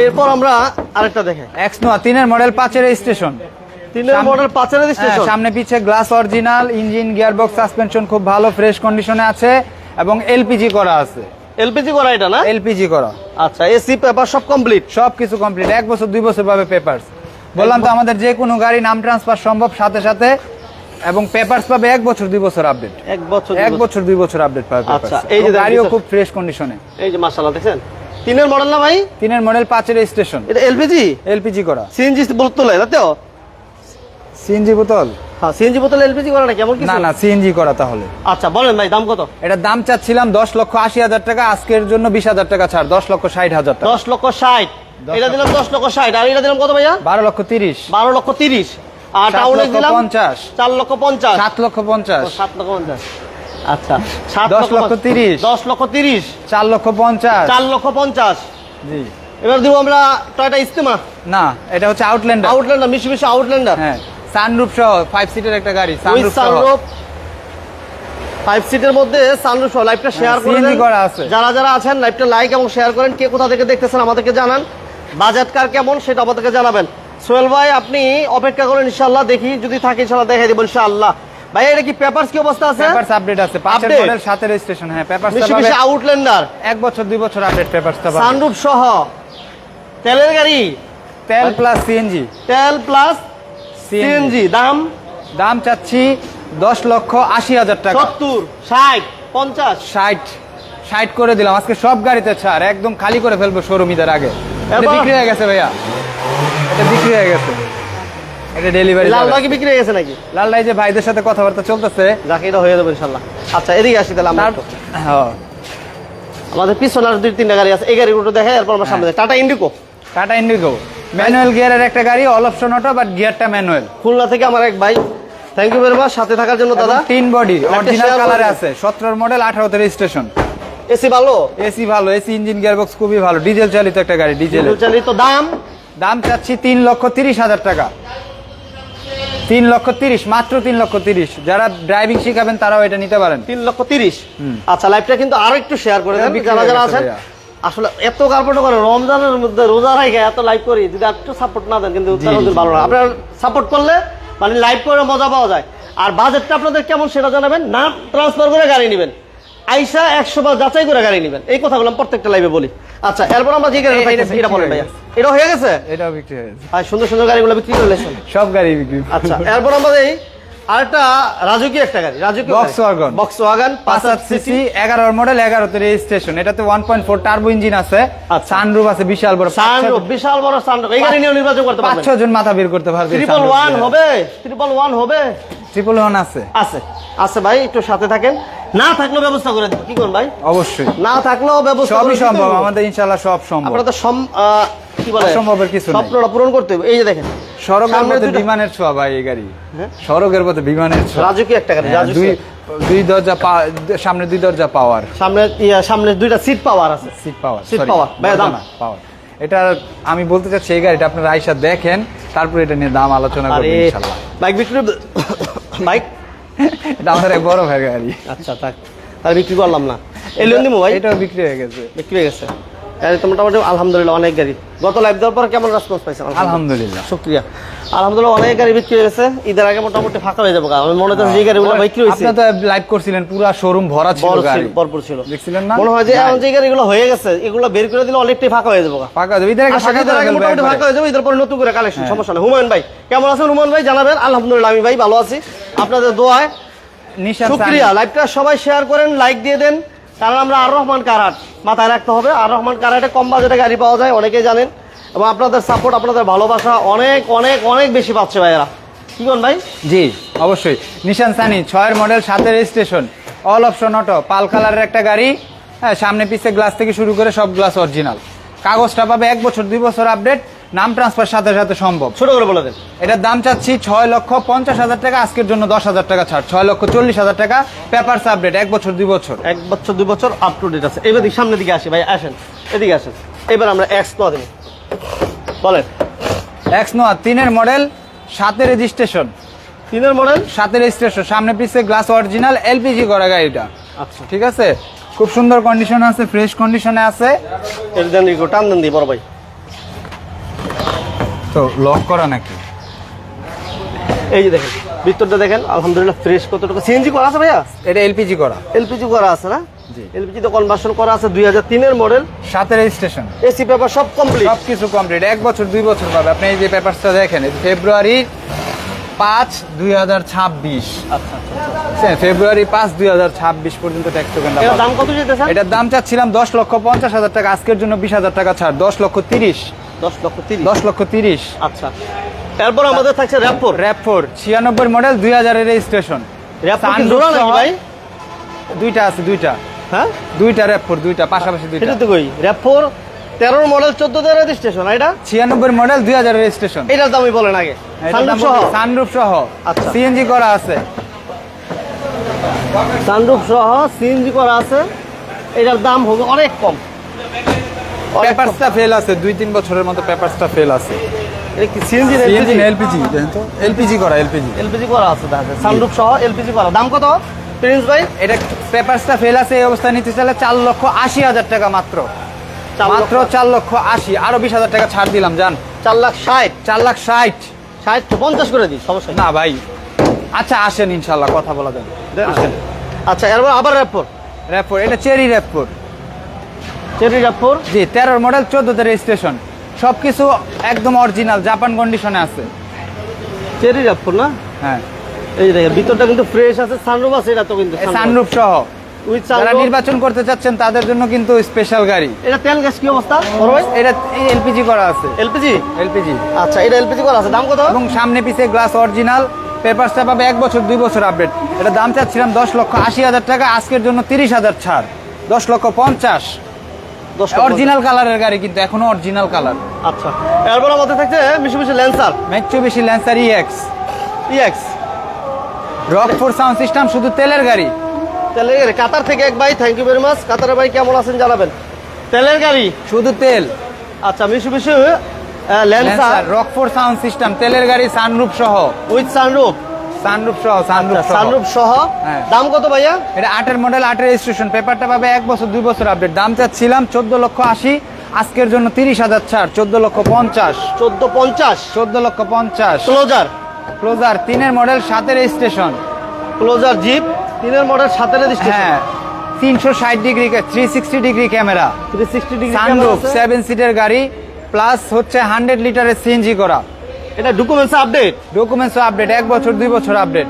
[SPEAKER 1] এরপর আমরা আরেকটা দেখে।
[SPEAKER 2] এক্স নোয়া তিনের মডেল পাঁচের স্টেশন
[SPEAKER 1] তিনের
[SPEAKER 2] সামনে-
[SPEAKER 1] মডেল পাঁচের রেজিস্ট্রেশন
[SPEAKER 2] সামনে পিছে glass original engine gearbox suspension খুব ভালো ফ্রেশ কন্ডিশনে আছে এবং এলপিজি করা আছে।
[SPEAKER 1] এলপিজি করা এটা না?
[SPEAKER 2] এলপিজি করা।
[SPEAKER 1] আচ্ছা এসি পেপার সব কমপ্লিট
[SPEAKER 2] সব কিছু কমপ্লিট এক বছর দুই বছর পাবে পেপারস বললাম তো আমাদের যে কোনো গাড়ি নাম ট্রান্সফার সম্ভব সাথে সাথে এবং পেপারস পাবে এক বছর দুই বছর আপডেট
[SPEAKER 1] এক বছর
[SPEAKER 2] এক বছর। দুই বছর আপডেট পাবে
[SPEAKER 1] আচ্ছা, এই যে
[SPEAKER 2] গাড়িও খুব ফ্রেশ কন্ডিশনে
[SPEAKER 1] এই যে মাশাআল্লাহ দেখছেন তিনের মডেল না ভাই?
[SPEAKER 2] তিনের মডেল পাঁচের স্টেশন
[SPEAKER 1] এটা এলপিজি?
[SPEAKER 2] এলপিজি করা।
[SPEAKER 1] সিএনজি বোতল তাতে
[SPEAKER 2] সিএনজি বোতল?
[SPEAKER 1] হ্যাঁ সিএনজি বোতল এলপিজি করা না কেমন কিছু?
[SPEAKER 2] না না সিএনজি করা তাহলে।
[SPEAKER 1] আচ্ছা বলেন ভাই দাম কত?
[SPEAKER 2] এটার দাম চাচ্ছিলাম দশ লক্ষ আশি হাজার টাকা আজকের জন্য বিশ হাজার টাকা ছাড় দশ লক্ষ ষাট হাজার টাকা।
[SPEAKER 1] দশ লক্ষ ষাট। এটা দিলাম দশ লক্ষ ষাট আর এটা দিলাম কত ভাইয়া?
[SPEAKER 2] বারো লক্ষ তিরিশ।
[SPEAKER 1] বারো লক্ষ তিরিশ। আর টাউনে দিলাম
[SPEAKER 2] পঞ্চাশ।
[SPEAKER 1] চার লক্ষ পঞ্চাশ।
[SPEAKER 2] সাত লক্ষ পঞ্চাশ।
[SPEAKER 1] সাত লক্ষ পঞ্চাশ। আচ্ছা
[SPEAKER 2] দশ লক্ষ তিরিশ।
[SPEAKER 1] দশ লক্ষ তিরিশ।
[SPEAKER 2] চার লক্ষ পঞ্চাশ।
[SPEAKER 1] চার লক্ষ পঞ্চাশ।
[SPEAKER 2] জি।
[SPEAKER 1] এবার দিব আমরা টয়টা ইস্তেমা
[SPEAKER 2] না এটা হচ্ছে আউটল্যান্ডার
[SPEAKER 1] আউটল্যান্ডার মিশি মিশি আউটল্যান্ডার
[SPEAKER 2] হ্যাঁ। সানরুফ সহ ফাইভ সিটের একটা গাড়ি সানরুফ সহ।
[SPEAKER 1] ফাইভ সিটের মধ্যে সানরুফ সহ লাইভটা শেয়ার করে
[SPEAKER 2] করা আছে।
[SPEAKER 1] যারা যারা আছেন লাইভটা লাইক এবং শেয়ার করেন কে কোথা থেকে দেখতেছেন আমাদেরকে জানান। বাজেট কার কেমন সেটা আমাদেরকে জানাবেন। সোহেল ভাই আপনি অপেক্ষা করেন ইনশাআল্লাহ দেখি যদি থাকে ইনশাআল্লাহ দেখাই দিব ইনশাআল্লাহ। ভাই এটা কি পেপারস কি অবস্থা আছে?
[SPEAKER 2] পেপারস আপডেট আছে পাঁচের? মডেল সাতের স্টেশন হ্যাঁ পেপারস
[SPEAKER 1] মিশি মিশি আউটল্যান্ডার
[SPEAKER 2] এক বছর দুই বছর আপডেট পেপারস
[SPEAKER 1] সানরুফ সহ। তেলের গাড়ি?
[SPEAKER 2] তেল প্লাস সিএনজি
[SPEAKER 1] তেল প্লাস সিএনজি। দাম?
[SPEAKER 2] দাম চাচ্ছি দশ লক্ষ আশি হাজার টাকা।
[SPEAKER 1] সত্তর ষাট পঞ্চাশ।
[SPEAKER 2] ষাট ষাট করে দিলাম। আজকে সব গাড়িতে ছাড় একদম খালি করে ফেলব শোরুম ঈদের আগে। এটা বিক্রি হয়ে গেছে ভাইয়া। এটা বিক্রি হয়ে গেছে। এটা ডেলিভারি
[SPEAKER 1] কি বিক্রি হয়ে গেছে নাকি?
[SPEAKER 2] যে ভাইদের সাথে কথাবার্তা চলতেছে।
[SPEAKER 1] যাকে এটা হয়ে যাবে ইনশাল্লাহ আচ্ছা এদিকে আসি তাহলে আমরা
[SPEAKER 2] হ্যাঁ
[SPEAKER 1] আমাদের পিছনে আর দুই তিনটা গাড়ি আছে এই গাড়িগুলো দেখে এরপর আমরা সামনে Tata Indigo
[SPEAKER 2] Tata Indigo. Manual গিয়ারের একটা গাড়ি অল অপশন অটো বাট গিয়ারটা ম্যানুয়াল
[SPEAKER 1] খুলনা থেকে আমার এক ভাই। থ্যাংক ইউ ভেরি মাচ সাথে থাকার জন্য দাদা।
[SPEAKER 2] তিন বডি অরিজিনাল কালারে আছে সতেরোর মডেল আঠারোতে রেজিস্ট্রেশন
[SPEAKER 1] এসি ভালো?
[SPEAKER 2] এসি ভালো এসি ইঞ্জিন গিয়ারবক্স খুবই ভালো ডিজেল চালিত একটা গাড়ি ডিজেল
[SPEAKER 1] চালিত দাম?
[SPEAKER 2] দাম চাচ্ছি তিন লক্ষ তিরিশ হাজার টাকা। তিন লক্ষ তিরিশ মাত্র তিন লক্ষ তিরিশ। যারা ড্রাইভিং শিখাবেন তারাও এটা নিতে পারেন।
[SPEAKER 1] তিন লক্ষ তিরিশ? আচ্ছা লাইভটা কিন্তু আরও একটু শেয়ার করে দেন। যারা যারা আছেন। আসলে এত কার্পট করে রমজানের মধ্যে রোজা রাখে এত লাইভ করি যদি একটু সাপোর্ট না দেন কিন্তু ভালো না। আপনার সাপোর্ট করলে মানে লাইভ করে মজা পাওয়া যায়। আর বাজেটটা আপনাদের কেমন সেটা জানাবেন না ট্রান্সফার করে গাড়ি নেবেন। আইসা একশো বার যাচাই করে গাড়ি নেবেন। এই কথাগুলো আমি প্রত্যেকটা লাইভে বলি। আচ্ছা এরপর আমরা যে গাড়ি
[SPEAKER 2] এটা
[SPEAKER 1] এটা বলেন ভাইয়া।
[SPEAKER 2] হয়ে
[SPEAKER 1] এটা হয়ে গেছে?
[SPEAKER 2] এটাও বিক্রি হয়ে গেছে।
[SPEAKER 1] আর সুন্দর সুন্দর গাড়িগুলো বিক্রি করে
[SPEAKER 2] সব গাড়ি বিক্রি।
[SPEAKER 1] আচ্ছা এরপর আমাদের এই আরেকটা রাজকীয় একটা গাড়ি রাজকীয়
[SPEAKER 2] Volkswagen।
[SPEAKER 1] বক্স ওয়াগান
[SPEAKER 2] পাঁচ
[SPEAKER 1] পাঁচ
[SPEAKER 2] সিসি এগারোর মডেল এগারোতে রেজিস্ট্রেশন এটাতে one point four turbo engine আছে। সানরুফ আছে বিশাল বড়
[SPEAKER 1] সানরুফ বিশাল বড় সানরুফ এই গাড়ি নিয়ে নির্বাচন করতে পারবেন।
[SPEAKER 2] ছ জন মাথা বের করতে পারবে
[SPEAKER 1] হবে
[SPEAKER 2] আছে।
[SPEAKER 1] আছে আছে ভাই একটু সাথে থাকেন। না থাকলেও ব্যবস্থা করে দেব কি করুন ভাই?
[SPEAKER 2] অবশ্যই।
[SPEAKER 1] না থাকলেও ব্যবস্থা
[SPEAKER 2] সবই সম্ভব আমাদের ইনশাল্লাহ সব সম্ভব।
[SPEAKER 1] আপনারা তো কি বলে?
[SPEAKER 2] কিছু নাই।
[SPEAKER 1] স্বপ্নটা পূরণ করতে হবে। এই যে দেখেন
[SPEAKER 2] সড়কের
[SPEAKER 1] দুটো-
[SPEAKER 2] বিমানের ছোঁয়া ভাই এই গাড়ি।
[SPEAKER 1] হ্যাঁ?
[SPEAKER 2] সড়কের পথে বিমানের ছোঁয়া।
[SPEAKER 1] রাজকীয় একটা গাড়ি
[SPEAKER 2] হ্যাঁ, দুই দরজা সামনে দুই দরজা পাওয়ার।
[SPEAKER 1] সামনে সামনে দুইটা সিট পাওয়ার আছে।
[SPEAKER 2] সিট পাওয়ার
[SPEAKER 1] Seat power, ভাইয়া দাম?
[SPEAKER 2] পাওয়ার এটা আমি বলতে চাচ্ছি এই গাড়িটা আপনারা আইসা দেখেন তারপর এটা নিয়ে দাম আলোচনা করবেন ইনশাল্লাহ।
[SPEAKER 1] বাইক বিক্রি বাইক
[SPEAKER 2] এটা আমাদের এক বড় ভাই গাড়ি।
[SPEAKER 1] আচ্ছা থাক। আর বিক্রি করলাম না। এই লোন দিব ভাই?
[SPEAKER 2] এটাও বিক্রি হয়ে গেছে।
[SPEAKER 1] বিক্রি হয়ে গেছে। গাড়ি তো মোটামুটি আলহামদুলিল্লাহ অনেক গাড়ি। গত লাইভ দেওয়ার পর কেমন রেসপন্স পাইছেন?
[SPEAKER 2] আলহামদুলিল্লাহ।
[SPEAKER 1] শুক্রিয়া। আলহামদুলিল্লাহ অনেক গাড়ি বিক্রি হয়ে গেছে। ঈদের আগে মোটামুটি ফাঁকা হয়ে যাব আমি মনে হচ্ছে যে গাড়িগুলো বিক্রি হয়েছে।
[SPEAKER 2] আপনি তো লাইভ করছিলেন পুরো শোরুম ভরা ছিল গাড়ি।
[SPEAKER 1] ভরপুর ছিল।
[SPEAKER 2] দেখছিলেন না?
[SPEAKER 1] মনে হয় যে এখন যে গাড়িগুলো হয়ে গেছে এগুলো বের করে দিলে অনেকটাই ফাঁকা হয়ে যাব
[SPEAKER 2] ফাঁকা দেবে ঈদের আগে ফাঁকা
[SPEAKER 1] করি ঈদের আগে মোটামুটি ফাঁকা হয়ে যাবে ঈদের পরে নতুন করে কালেকশন সমস্যা নেই। হুমায়ুন ভাই কেমন আছেন হুমায়ুন ভাই? জানাবেন। আলহামদুলিল্লাহ আমি ভাই ভালো আছি। আপনাদের দোয়ায় শুক্রিয়া। লাইভটা সবাই শেয়ার করেন লাইক দিয়ে দেন। কারণ আমরা আর রহমান কারহাট মাথায় রাখতে হবে। আর রহমান কারহাটে কম বাজেটে গাড়ি পাওয়া যায়, অনেকেই জানেন। এবং আপনাদের সাপোর্ট আপনাদের ভালোবাসা অনেক অনেক অনেক বেশি পাচ্ছে ভাইয়েরা। কি কোন ভাই?
[SPEAKER 2] জি, অবশ্যই। নিশান সানি ছয়ের মডেল সাতের station all option auto pearl কালারের একটা গাড়ি। হ্যাঁ সামনে পিছে গ্লাস থেকে শুরু করে সব গ্লাস অরিজিনাল কাগজটা পাবে এক বছর, দুই বছর আপডেট নাম ট্রান্সফার সাথে সাথে সম্ভব।
[SPEAKER 1] ছোট করে বলে দেন।
[SPEAKER 2] এটার দাম চাচ্ছি ছয় লক্ষ পঞ্চাশ হাজার টাকা আজকের জন্য দশ হাজার টাকা ছাড়। ছয় লক্ষ চল্লিশ হাজার টাকা পেপারস আপডেট এক বছর দুই বছর।
[SPEAKER 1] এক বছর দুই বছর আপ টু ডেট আছে। এবার সামনের দিকে আসি ভাই আসেন। এদিকে আসেন। এবার আমরা এক্স তো দিন বলেন।
[SPEAKER 2] এক্স নোয়া তিনের মডেল সাতের রেজিস্ট্রেশন
[SPEAKER 1] তিনের মডেল
[SPEAKER 2] সাতের রেজিস্ট্রেশন সামনে পিছে গ্লাস অরিজিনাল এলপিজি করা গাড়িটা
[SPEAKER 1] আচ্ছা।
[SPEAKER 2] ঠিক আছে? খুব সুন্দর কন্ডিশন আছে ফ্রেশ কন্ডিশনে আছে।
[SPEAKER 1] টান দেন দিই বড় ভাই।
[SPEAKER 2] তো লক করা নাকি?
[SPEAKER 1] এই যে দেখেন ভিতরটা দেখেন আলহামদুলিল্লাহ ফ্রেশ কতটুকু। সিএনজি করা আছে ভাইয়া?
[SPEAKER 2] এটা এলপিজি করা।
[SPEAKER 1] এলপিজি করা আছে না? কনভার্সন করা আছে দুই হাজার তিনের মডেল
[SPEAKER 2] সাথে রেজিস্ট্রেশন
[SPEAKER 1] এসি পেপার সব কমপ্লিট
[SPEAKER 2] সব কিছু কমপ্লিট এক বছর দুই বছর পাবে আপনি এই যে পেপারসটা দেখেন ফেব্রুয়ারি পাঁচ দুই হাজার ছাব্বিশ।
[SPEAKER 1] আচ্ছা আচ্ছা
[SPEAKER 2] ফেব্রুয়ারি পাঁচ দুই হাজার ছাব্বিশ পর্যন্ত ট্যাক্স টোকেন
[SPEAKER 1] দাম কত যেতেছে
[SPEAKER 2] এটার দাম চাচ্ছিলাম দশ লক্ষ পঞ্চাশ হাজার টাকা। আজকের জন্য বিশ হাজার টাকা ছাড় দশ লক্ষ তিরিশ।
[SPEAKER 1] দশ লক্ষ তিরিশ।
[SPEAKER 2] দশ লক্ষ তিরিশ।
[SPEAKER 1] আচ্ছা। এরপর আমাদের থাকছে র্যাপোর
[SPEAKER 2] র্যাপ ফোর ছিয়ানব্বই মডেল দুই হাজারের
[SPEAKER 1] র্যাপোর নাকি ভাই?
[SPEAKER 2] দুইটা আছে দুইটা।
[SPEAKER 1] হ্যাঁ?
[SPEAKER 2] দুইটা র‍্যাপফোর দুইটা পাশাপাশি দুইটা।
[SPEAKER 1] তো কই? র্যাপোর তেরোর মডেল চোদ্দ দের রেজিস্ট্রেশন এটা?
[SPEAKER 2] ছিয়ানব্বই মডেল দুই হাজারের রেজিস্ট্রেশন
[SPEAKER 1] এটার দামই বলেন আগে। সানরুফ সহ?
[SPEAKER 2] সানরুফ সহ।
[SPEAKER 1] আচ্ছা।
[SPEAKER 2] সিএনজি করা আছে।
[SPEAKER 1] সানরুফ সহ সিএনজি করা আছে। এটার দাম হবে অনেক কম।
[SPEAKER 2] পেপারসটা ফেল আছে দুই তিন বছরের মতো পেপারসটা ফেল আছে।
[SPEAKER 1] এটা কি সিএনজি
[SPEAKER 2] সিএনজি এলপিজি তো এলপিজি করা এলপিজি
[SPEAKER 1] এলপিজি করা আছে দেখা যায় সানরুফ সহ এলপিজি করা। দাম কত? প্রিন্স ভাই?
[SPEAKER 2] এটা পেপারসটা ফেল আছে এই অবস্থায় নিতে চাইলে চার লক্ষ আশি হাজার টাকা মাত্র। মাত্র চার লক্ষ আশি। আরও বিশ হাজার টাকা ছাড় দিলাম জান।
[SPEAKER 1] চার লাখ ষাট।
[SPEAKER 2] চার লাখ ষাট।
[SPEAKER 1] ষাট পঞ্চাশ করে দিই সমস্যা
[SPEAKER 2] না ভাই। আচ্ছা আসেন ইনশাল্লাহ কথা বলা যাবে।
[SPEAKER 1] আচ্ছা এরপর আবার র্যাপোর
[SPEAKER 2] র্যাপোর এটা চেরি র্যাপোর
[SPEAKER 1] চেরি র্যাপোর
[SPEAKER 2] জি তেরোর মডেল চোদ্দোতে রেজিস্ট্রেশন সব কিছু একদম অরিজিনাল জাপান কন্ডিশনে আছে।
[SPEAKER 1] চেরি র্যাপোর না?
[SPEAKER 2] হ্যাঁ।
[SPEAKER 1] এই যে দেখেন ভিতরটা কিন্তু ফ্রেশ আছে সানরুফ আছে এটা তো কিন্তু
[SPEAKER 2] সানরুফ সহ। যারা নির্বাচন করতে চাচ্ছেন তাদের জন্য কিন্তু স্পেশাল গাড়ি।
[SPEAKER 1] এটা তেল গ্যাস কি অবস্থা
[SPEAKER 2] এটা এলপিজি করা আছে।
[SPEAKER 1] এলপিজি
[SPEAKER 2] এলপিজি
[SPEAKER 1] আচ্ছা এটা এলপিজি করা আছে। দাম কত?
[SPEAKER 2] এবং সামনে পিছে গ্লাস অরিজিনাল পেপারসটা পাবে এক বছর দুই বছর আপডেট এটা দাম চাচ্ছিলাম দশ লক্ষ আশি হাজার টাকা আজকের জন্য তিরিশ হাজার ছাড়। দশ লক্ষ পঞ্চাশ। অরিজিনাল কালারের গাড়ি কিন্তু এখনও অরিজিনাল কালার
[SPEAKER 1] আচ্ছা। এরপর আমাদের থাকছে মিশু Mishu Lancer
[SPEAKER 2] Mitsubishi Lancer EX
[SPEAKER 1] EX
[SPEAKER 2] rock four sound system শুধু তেলের গাড়ি।
[SPEAKER 1] তেলের গাড়ি। কাতার থেকে এক ভাই থ্যাংক ইউ ভেরি মাচ কাতারের ভাই কেমন আছেন জানাবেন? তেলের গাড়ি?
[SPEAKER 2] শুধু তেল।
[SPEAKER 1] আচ্ছা মিশু Mishu Lancer
[SPEAKER 2] rock four sound system তেলের গাড়ি সানরুফ সহ।
[SPEAKER 1] উইথ সানরুফ
[SPEAKER 2] সানরুফ সহ সানরুফ
[SPEAKER 1] সানরুফ সহ।
[SPEAKER 2] হ্যাঁ।
[SPEAKER 1] দাম কত ভাইয়া?
[SPEAKER 2] এটা আটের মডেল আটের রেজিস্ট্রেশন পেপারটা পাবে এক বছর দুই বছর আপডেট দাম চাচ্ছিলাম চোদ্দ লক্ষ আশি আজকের জন্য তিরিশ হাজার ছাড় চোদ্দ লক্ষ পঞ্চাশ।
[SPEAKER 1] চোদ্দ পঞ্চাশ?
[SPEAKER 2] চোদ্দ লক্ষ পঞ্চাশ।
[SPEAKER 1] ক্লোজার
[SPEAKER 2] ক্লোজার তিনের মডেল সাতের রেজিস্ট্রেশন
[SPEAKER 1] ক্লোজার জিপ তিনের মডেল সাতের
[SPEAKER 2] হ্যাঁ। তিনশো ষাট degree three sixty degree camera
[SPEAKER 1] three sixty degree
[SPEAKER 2] sunroof seven সিটের গাড়ি প্লাস হচ্ছে হান্ড্রেড লিটারের সিএনজি করা।
[SPEAKER 1] এটা ডকুমেন্টস আপডেট
[SPEAKER 2] ডকুমেন্টস আপডেট এক বছর দুই বছর আপডেট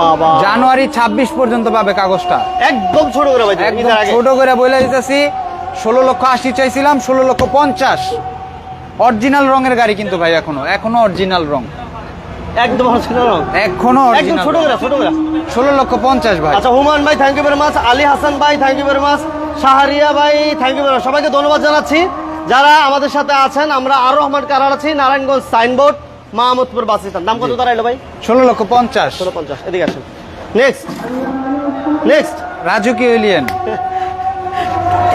[SPEAKER 1] বাবা।
[SPEAKER 2] জানুয়ারি ছাব্বিশ পর্যন্ত পাবে কাগজটা।
[SPEAKER 1] একদম ছোট করে ভাই
[SPEAKER 2] একদম ছোট করে বলে দিতেছি ষোলো লক্ষ আশি চাইছিলাম ষোলো লক্ষ পঞ্চাশ। অরিজিনাল রঙের গাড়ি কিন্তু ভাই এখনও এখনও অরিজিনাল রং।
[SPEAKER 1] একদম ছোট রং।
[SPEAKER 2] এখনও
[SPEAKER 1] একদম ছোট করে ছোট করে।
[SPEAKER 2] ষোলো লক্ষ পঞ্চাশ ভাই।
[SPEAKER 1] আচ্ছা হুমান ভাই thank you very much Ali Hasan ভাই thank you very much Shahriar ভাই থ্যাংক ইউ ভেরি সবাইকে ধন্যবাদ জানাচ্ছি। যারা আমাদের সাথে আছেন আমরা আর রহমান কারার আছি Narayanganj signboard Mahmudpur bus stand. দাম কত দাঁড়াইলো ভাই?
[SPEAKER 2] ষোলো লক্ষ পঞ্চাশ।
[SPEAKER 1] ষোলো পঞ্চাশ এদিকে আসেন। নেক্সট নেক্সট
[SPEAKER 2] রাজুকি এলিয়েন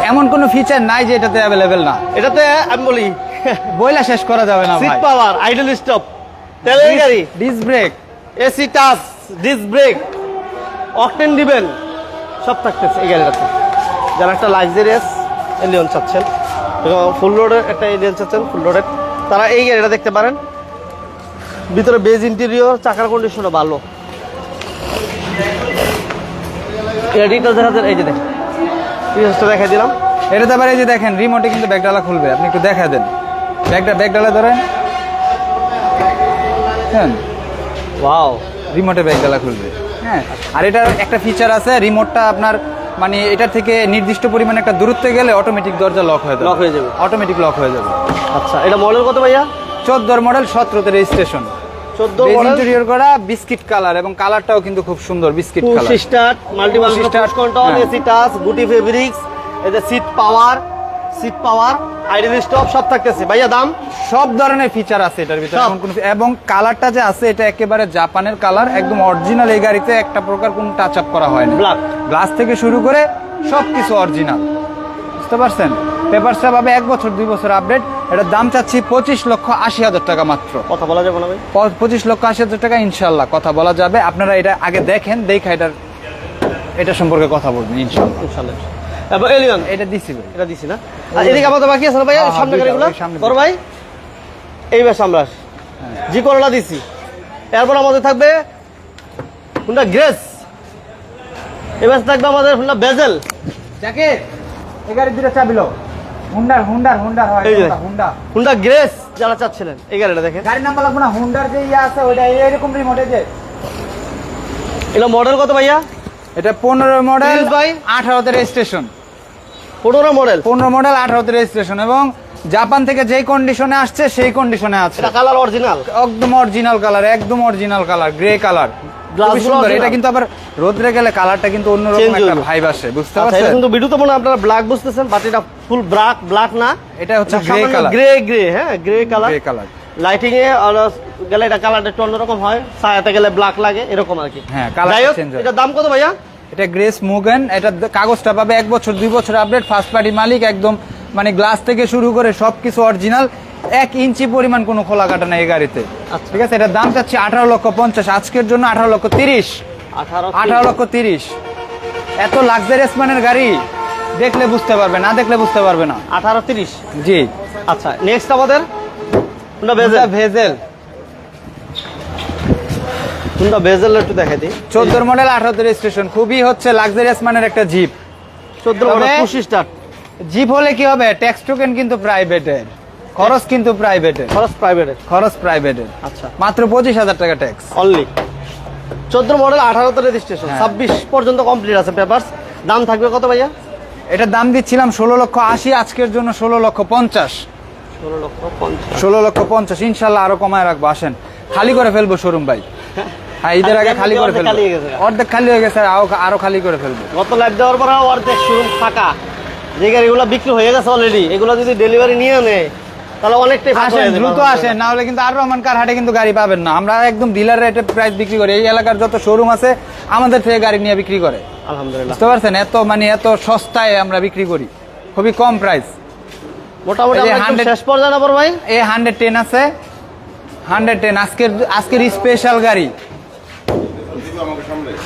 [SPEAKER 2] এমন কোনো ফিচার নাই যে এটাতে অ্যাভেলেবেল না।
[SPEAKER 1] এটাতে আমি বলি
[SPEAKER 2] বইলা শেষ করা যাবে না
[SPEAKER 1] সিট পাওয়ার আইডল স্টপ তেলের গাড়ি।
[SPEAKER 2] Disc brake
[SPEAKER 1] AC touch disc brake octane দিবেন সব থাকতেছে এই গাড়িটাতে। যারা একটা লাক্সারিয়াস এলিয়ন চাচ্ছেন ফুল রোডের একটা এলিয়ন চাচ্ছেন ফুল রোডের তারা এই গাড়িটা দেখতে পারেন। ভিতরে বেজ ইন্টেরিয়র চাকার কন্ডিশনও ভালো। এডিটা দেখা যায় এই যে দেখেন। দেখাই দিলাম।
[SPEAKER 2] এটাতে আবার এই যে দেখেন রিমোটে কিন্তু ব্যাগডালা খুলবে। আপনি একটু দেখা দেন। ব্যাগটা ব্যাগডালা ধরেন। হ্যাঁ।
[SPEAKER 1] ওয়াও
[SPEAKER 2] রিমোটে ব্যাগডালা খুলবে। হ্যাঁ। আর এটার একটা ফিচার আছে রিমোটটা আপনার মানে এটা থেকে নির্দিষ্ট পরিমাণে একটা দূরত্বে গেলে অটোমেটিক দরজা লক হয়ে যাবে।
[SPEAKER 1] Lock হয়ে যাবে।
[SPEAKER 2] অটোমেটিক লক হয়ে যাবে।
[SPEAKER 1] আচ্ছা এটা মডেল কত ভাইয়া?
[SPEAKER 2] চোদ্দোর মডেল সতেরোতে রেজিস্ট্রেশন ইন্টেরিয়র করা বিস্কিট কালার এবং কালারটাও কিন্তু খুব সুন্দর biscuit colour
[SPEAKER 1] start multiple
[SPEAKER 2] Push
[SPEAKER 1] control. AC touch গুটি ফেব্রিক্স এতে seat power seat power idle stop সব থাকতেছে। ভাইয়া দাম?
[SPEAKER 2] সব ধরনের ফিচার আছে এটার ভিতরে এবং কালারটা যে আছে এটা একেবারে জাপানের কালার একদম অরিজিনাল এই গাড়িতে একটা প্রকার কোনো টাচ আপ করা হয়নি
[SPEAKER 1] Black।
[SPEAKER 2] গ্লাস থেকে শুরু করে সব কিছু অরিজিনাল বুঝতে পারছেন? পেপারসটা পাবে এক বছর দুই বছর আপডেট এটার দাম চাচ্ছি পঁচিশ লক্ষ আশি হাজার টাকা মাত্র।
[SPEAKER 1] কথা বলা যাবে না ভাই?
[SPEAKER 2] পঁচিশ লক্ষ আশি হাজার টাকা ইনশাল্লাহ কথা বলা যাবে। আপনারা এটা আগে দেখেন দেখা এটার এটা সম্পর্কে কথা বলবেন ইনশাল্লাহ।
[SPEAKER 1] ইনশাআল্লাহ এবার এলিয়ন
[SPEAKER 2] এটা দিছি ভাই।
[SPEAKER 1] এটা দিছি না? আর এদিকে আমাদের বাকি আছে না ভাই?
[SPEAKER 2] হ্যাঁ,
[SPEAKER 1] সামনে গাড়িগুলো? বড় ভাই। এই বেশ আমরা জি করলা দিছি। এরপর আমাদের থাকবে কোনটা গ্রেস এবার থাকবে আমাদের হলো বেজেল
[SPEAKER 2] যাকে এই গাড়ির দুটো চাবি লো হুন্ডার হুন্ডার হুন্ডার হয় হুন্ডা, হুন্ডা
[SPEAKER 1] হুন্ডা গ্রেস যারা চাচ্ছিলেন এই গাড়িটা দেখেন।
[SPEAKER 2] গাড়ির নাম্বার লাগবে না হুন্ডার যে ইয়ে আছে ওইটা এরকম রিমোটে যে।
[SPEAKER 1] এটা মডেল কত ভাইয়া?
[SPEAKER 2] এটা পনেরো মডেল
[SPEAKER 1] বাই?
[SPEAKER 2] আঠারোতে রেজিস্ট্রেশন
[SPEAKER 1] পনেরো মডেল
[SPEAKER 2] পনেরো মডেল আঠারোতে রেজিস্ট্রেশন এবং জাপান থেকে যেই কন্ডিশনে আসছে সেই কন্ডিশনে আছে।
[SPEAKER 1] কালার অরিজিনাল
[SPEAKER 2] একদম অরিজিনাল কালার একদম অরিজিনাল কালার গ্রে কালার? এটা কিন্তু আবার রোদ্রে গেলে কালারটা কিন্তু অন্যরকম একটা ভাইব আসে বুঝতে
[SPEAKER 1] আচ্ছা
[SPEAKER 2] পারছেন?
[SPEAKER 1] কিন্তু মনে আপনারা ব্ল্যাক বুঝতেছেন বাট এটা ফুল ব্ল্যাক ব্ল্যাক না।
[SPEAKER 2] এটা হচ্ছে গ্রে কালার
[SPEAKER 1] গ্রে গ্রে হ্যাঁ grey colour
[SPEAKER 2] grey colour
[SPEAKER 1] lighting এ আর গেলে এটা কালারটা একটু অন্যরকম হয়। ছায়াতে গেলে ব্ল্যাক লাগে এরকম আর কি।
[SPEAKER 2] হ্যাঁ।
[SPEAKER 1] এটা দাম কত ভাইয়া?
[SPEAKER 2] এটা গ্রেস মুগেন এটা কাগজটা পাবে এক বছর দুই বছর আপডেট ফার্স্ট পার্টি মালিক একদম মানে গ্লাস থেকে শুরু করে সব কিছু অরিজিনাল এক ইঞ্চি পরিমাণ কোনো খোলা কাটা নেই এই গাড়িতে।
[SPEAKER 1] আচ্ছা।
[SPEAKER 2] ঠিক আছে? এটার দাম চাচ্ছি আঠারো লক্ষ পঞ্চাশ আজকের জন্য আঠারো লক্ষ তিরিশ।
[SPEAKER 1] আঠারো
[SPEAKER 2] লক্ষ তিরিশ। এত লাক্সারিয়াস মানের গাড়ি দেখলে বুঝতে পারবে না দেখলে বুঝতে পারবে না।
[SPEAKER 1] আঠারো তিরিশ।
[SPEAKER 2] জি।
[SPEAKER 1] আচ্ছা নেক্সট আমাদের
[SPEAKER 2] ভেজেল
[SPEAKER 1] হুন্ডা বেজেল একটু দেখাই দিই।
[SPEAKER 2] চোদ্দোর মডেল আঠারো রেজিস্ট্রেশন খুবই হচ্ছে লাক্সারিয়াস মানের একটা জিপ।
[SPEAKER 1] চোদ্দ
[SPEAKER 2] তবে-
[SPEAKER 1] মডেল পুশি স্টার্ট।
[SPEAKER 2] জিপ হলে কি হবে? ট্যাক্স টোকেন কিন্তু প্রাইভেটের খরচ কিন্তু প্রাইভেটের
[SPEAKER 1] খরচ প্রাইভেটের
[SPEAKER 2] খরচ প্রাইভেটের
[SPEAKER 1] আচ্ছা।
[SPEAKER 2] মাত্র পঁচিশ হাজার টাকা ট্যাক্স।
[SPEAKER 1] অনলি চোদ্দ মডেল আঠারোতে রেজিস্ট্রেশন
[SPEAKER 2] হ্যাঁ।
[SPEAKER 1] ছাব্বিশ পর্যন্ত কমপ্লিট আছে পেপারস দাম থাকবে কত ভাইয়া?
[SPEAKER 2] এটার দাম দিচ্ছিলাম ষোলো লক্ষ আশি আজকের জন্য ষোলো লক্ষ পঞ্চাশ।
[SPEAKER 1] ষোলো লক্ষ পঞ্চাশ।
[SPEAKER 2] ষোলো লক্ষ পঞ্চাশ ইনশাল্লাহ আরও কমায় রাখব। আসেন খালি করে ফেলব শোরুম ভাই। হ্যাঁ ঈদের আগে খালি করে ফেলব। অর্ধেক খালি হয়ে গেছে আরও আরও খালি করে ফেলব।
[SPEAKER 1] গত লাইভ দেওয়ার পর অর্ধেক শোরুম ফাঁকা। যে গাড়িগুলো বিক্রি হয়ে গেছে অলরেডি এগুলো যদি ডেলিভারি নিয়ে নেয় তাহলে অনেকটাই
[SPEAKER 2] আসেন দ্রুত আসেন না হলে কিন্তু আর রহমান কার হাটে কিন্তু গাড়ি পাবেন না। আমরা একদম ডিলার রেটে প্রাইস বিক্রি করি। এই এলাকার যত শোরুম আছে আমাদের থেকে গাড়ি নিয়ে বিক্রি করে।
[SPEAKER 1] আলহামদুলিল্লাহ।
[SPEAKER 2] বুঝতে পারছেন? এত মানে এত সস্তায় আমরা বিক্রি করি। খুবই কম প্রাইস
[SPEAKER 1] মোটামুটি
[SPEAKER 2] এই যে
[SPEAKER 1] আমরা একদম
[SPEAKER 2] 100
[SPEAKER 1] শেষ পর্যায়ে ভাই।
[SPEAKER 2] এ হান্ড্রেড টেন আছে। হান্ড্রেড টেন আজকের আজকের স্পেশাল গাড়ি।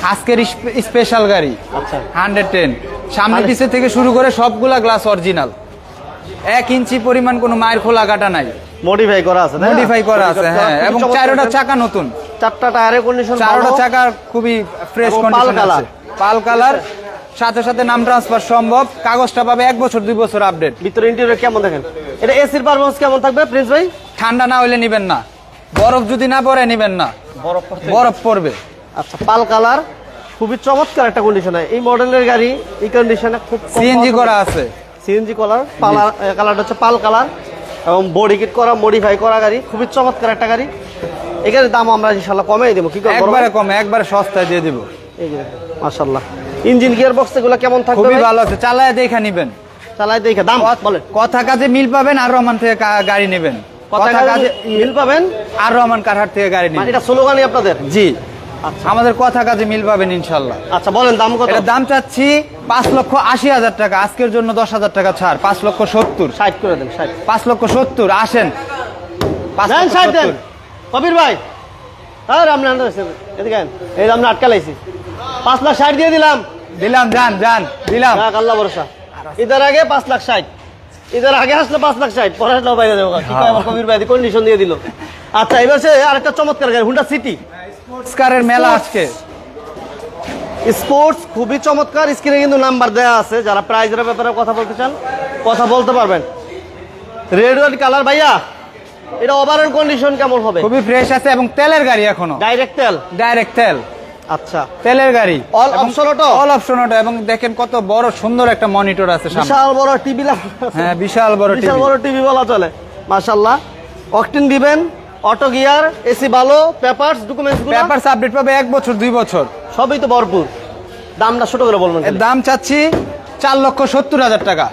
[SPEAKER 2] আজকের স্পেশাল গাড়ি
[SPEAKER 1] আচ্ছা।
[SPEAKER 2] হান্ড্রেড টেন সামনে
[SPEAKER 1] তাহলে-
[SPEAKER 2] পিছে থেকে শুরু করে সবগুলা গ্লাস অরিজিনাল এক ইঞ্চি পরিমাণ কোনো মায়ের খোলা কাটা নাই।
[SPEAKER 1] মডিফাই করা আছে
[SPEAKER 2] মডিফাই করা আছে হ্যাঁ এবং চারোটা চাকা নতুন।
[SPEAKER 1] চারটা টায়ারের কন্ডিশন
[SPEAKER 2] চারোটা চাকা খুবই ফ্রেশ কন্ডিশন আছে। পাল কালার সাথে সাথে নাম ট্রান্সফার সম্ভব। কাগজটা পাবে এক বছর দুই বছর আপডেট
[SPEAKER 1] ভিতরে ইন্টেরিয়র কেমন দেখেন? এটা এসির পারফরমেন্স কেমন থাকবে প্রিন্স ভাই?
[SPEAKER 2] ঠান্ডা না হইলে নিবেন না। বরফ যদি না পড়ে নিবেন না।
[SPEAKER 1] বরফ
[SPEAKER 2] বরফ পড়বে।
[SPEAKER 1] আচ্ছা পাল কালার খুবই চমৎকার একটা কন্ডিশনে এই মডেলের গাড়ি এই কন্ডিশনে খুব
[SPEAKER 2] সিএনজি করা আছে।
[SPEAKER 1] সিএনজি কালার পালার কালারটা হচ্ছে পাল কালার এবং বডি কিট করা মডিফাই করা গাড়ি খুবই চমৎকার একটা গাড়ি। এখানে দাম আমরা ইনশাল্লাহ কমে দেবো কি
[SPEAKER 2] একবারে কমে একবারে সস্তায় দিয়ে দিব।
[SPEAKER 1] মাশাল্লাহ ইঞ্জিন গিয়ার বক্স এগুলো কেমন থাকবে
[SPEAKER 2] খুবই ভালো আছে চালায় দেখা নিবেন।
[SPEAKER 1] চালাই দেখে দাম বলেন।
[SPEAKER 2] কথা কাজে মিল পাবেন আর রহমান থেকে গাড়ি নেবেন।
[SPEAKER 1] কথা কাজে মিল পাবেন?
[SPEAKER 2] আর রহমান কারহাট থেকে গাড়ি
[SPEAKER 1] মানে
[SPEAKER 2] নেবেন।
[SPEAKER 1] এটা স্লোগানই আপনাদের?
[SPEAKER 2] জি। আমাদের কথা কাজে মিল পাবেন ইনশাল্লাহ।
[SPEAKER 1] আচ্ছা বলেন দাম কত?
[SPEAKER 2] দাম চাচ্ছি পাঁচ লক্ষ আশি হাজার টাকা। আজকের জন্য দশ হাজার টাকা ছাড় পাঁচ লক্ষ সত্তর।
[SPEAKER 1] ষাট করে দেন ষাট।
[SPEAKER 2] পাঁচ লক্ষ সত্তর আসেন।
[SPEAKER 1] দেন ষাট কবির ভাই হ্যাঁ রামনা এদিকে। এই পাঁচ লাখ ষাট দিয়ে দিলাম।
[SPEAKER 2] দিলাম যান যান দিলাম।
[SPEAKER 1] যাক আল্লাহ ভরসা। ঈদের আগে পাঁচ লাখ ষাট। ঈদের আগে আসলে পাঁচ লাখ ষাট পরে আসলে বাইরে দেবো। কি কয় কবির ভাই কন্ডিশন দিয়ে দিল। আচ্ছা এবার সে আরেকটা চমৎকার গাড়ি হুন্ডা সিটি
[SPEAKER 2] স্পোর্টস মেলা আজকে।
[SPEAKER 1] স্পোর্টস খুবই চমৎকার স্ক্রিনে কিন্তু নাম্বার দেওয়া আছে যারা প্রাইজের ব্যাপারে কথা বলতে চান কথা বলতে পারবেন। রেড রেড কালার ভাইয়া এটা ওভারঅল কন্ডিশন কেমন হবে?
[SPEAKER 2] খুবই ফ্রেশ আছে এবং তেলের গাড়ি এখনও।
[SPEAKER 1] ডাইরেক্ট তেল?
[SPEAKER 2] ডাইরেক্ট তেল।
[SPEAKER 1] আচ্ছা।
[SPEAKER 2] তেলের গাড়ি।
[SPEAKER 1] All option auto?
[SPEAKER 2] All option auto এবং দেখেন কত বড় সুন্দর একটা মনিটর আছে সামনে।
[SPEAKER 1] বিশাল বড় টিভি
[SPEAKER 2] হ্যাঁ বিশাল বড়
[SPEAKER 1] বিশাল বড় টিভি বলা চলে মাশাল্লাহ অকটিন দিবেন অটো গিয়ার এসি ভালো পেপারস ডকুমেন্টস
[SPEAKER 2] পেপারস আপডেট পাবে এক বছর দুই বছর।
[SPEAKER 1] সবই তো ভরপুর। দামটা ছোট করে বলবেন
[SPEAKER 2] দাম চাচ্ছি চার লক্ষ সত্তর হাজার টাকা।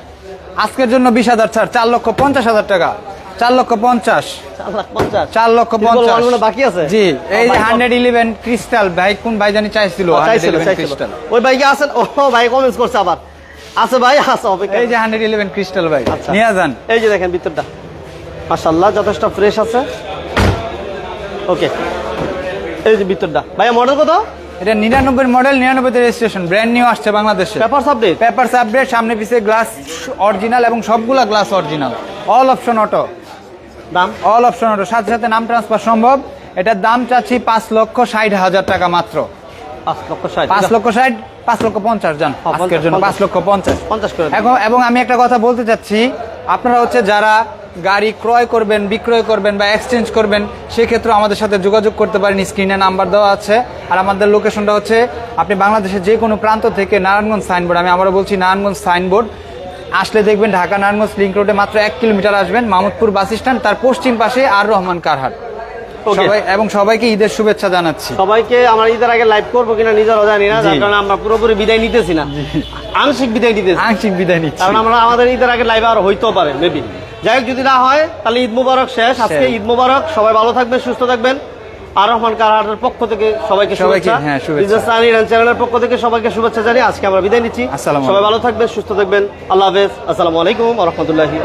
[SPEAKER 2] আজকের জন্য বিশ হাজার ছাড় চার লক্ষ পঞ্চাশ হাজার টাকা। চার লক্ষ পঞ্চাশ।
[SPEAKER 1] চার
[SPEAKER 2] লক্ষ পঞ্চাশ।
[SPEAKER 1] বাকি আছে?
[SPEAKER 2] জি এই যে হান্ড্রেড ইলেভেন ক্রিস্টাল ভাই কোন ভাই জানি চাইছিল?
[SPEAKER 1] ও,
[SPEAKER 2] 111
[SPEAKER 1] চাইছিল চাইছিল।
[SPEAKER 2] ক্রিস্টাল
[SPEAKER 1] ওই বাইকে আছেন? ও ভাই কমেন্টস করছে আবার। আছে ভাই আছে অপেক্ষা।
[SPEAKER 2] এই যে হান্ড্রেড ইলেভেন ক্রিস্টাল ভাই
[SPEAKER 1] আচ্ছা।
[SPEAKER 2] নিয়ে যান।
[SPEAKER 1] এই যে দেখেন ভিতরটা। মাশাল্লাহ যথেষ্ট ফ্রেশ আছে। ওকে এই যে ভিতরটা। ভাইয়া মডেল কত?
[SPEAKER 2] এটা নিরানব্বই মডেল নিরানব্বই রেজিস্ট্রেশন ব্র্যান্ড নিউ আসছে বাংলাদেশে।
[SPEAKER 1] পেপারস আপডেট
[SPEAKER 2] পেপারস আপডেট সামনে পিছে গ্লাস অরিজিনাল এবং সবগুলা glass original all option auto
[SPEAKER 1] দাম?
[SPEAKER 2] অল অপশন অটো সাথে সাথে নাম ট্রান্সফার সম্ভব। এটার দাম চাচ্ছি পাঁচ লক্ষ ষাট হাজার টাকা মাত্র।
[SPEAKER 1] পাঁচ লক্ষ ষাট।
[SPEAKER 2] পাঁচ লক্ষ ষাট পাঁচ লক্ষ পঞ্চাশ যান
[SPEAKER 1] হ্যাঁ,
[SPEAKER 2] আজকের জন্য পাঁচ লক্ষ পঞ্চাশ।
[SPEAKER 1] পঞ্চাশ করে
[SPEAKER 2] এখন এবং আমি একটা কথা বলতে চাচ্ছি আপনারা হচ্ছে যারা গাড়ি ক্রয় করবেন বিক্রয় করবেন বা এক্সচেঞ্জ করবেন সেক্ষেত্রে আমাদের সাথে যোগাযোগ করতে পারেন। স্ক্রিনে নাম্বার দেওয়া আছে। আর আমাদের লোকেশনটা হচ্ছে আপনি বাংলাদেশের যে কোনো প্রান্ত থেকে নারায়ণগঞ্জ সাইনবোর্ড আমি আবারও বলছি নারায়ণগঞ্জ সাইনবোর্ড আসলে দেখবেন ঢাকা নারায়ণগঞ্জ লিঙ্ক রোডে মাত্র এক কিলোমিটার আসবেন মামুদপুর বাস স্ট্যান্ড তার পশ্চিম পাশে আর রহমান কারহাট। সবাই এবং সবাইকে ঈদের শুভেচ্ছা জানাচ্ছি।
[SPEAKER 1] সবাইকে আমরা ঈদের আগে লাইভ করব কিনা নিজেরাও জানি না যার কারণে আমরা পুরোপুরি বিদায় নিতেছি না। আংশিক বিদায় নিতেছি।
[SPEAKER 2] আংশিক বিদায় নিচ্ছি।
[SPEAKER 1] কারণ আমরা আমাদের ঈদের আগে লাইভ আর হইতেও পারে মেবি যাই হোক যদি না হয় তাহলে ঈদ মুবারক শেষ। আজকে ঈদ মুবারক। সবাই ভালো থাকবেন সুস্থ থাকবেন। আর রহমান কারহাটের পক্ষ থেকে সবাইকে শুভেচ্ছা।
[SPEAKER 2] হ্যাঁ,
[SPEAKER 1] বিজনেস চ্যানেলের পক্ষ থেকে সবাইকে শুভেচ্ছা জানিয়ে আজকে আমরা বিদায় নিচ্ছি। সবাই ভালো থাকবেন সুস্থ থাকবেন। আল্লাহ হাফেজ। আসসালামু আলাইকুম রহমতুল্লাহি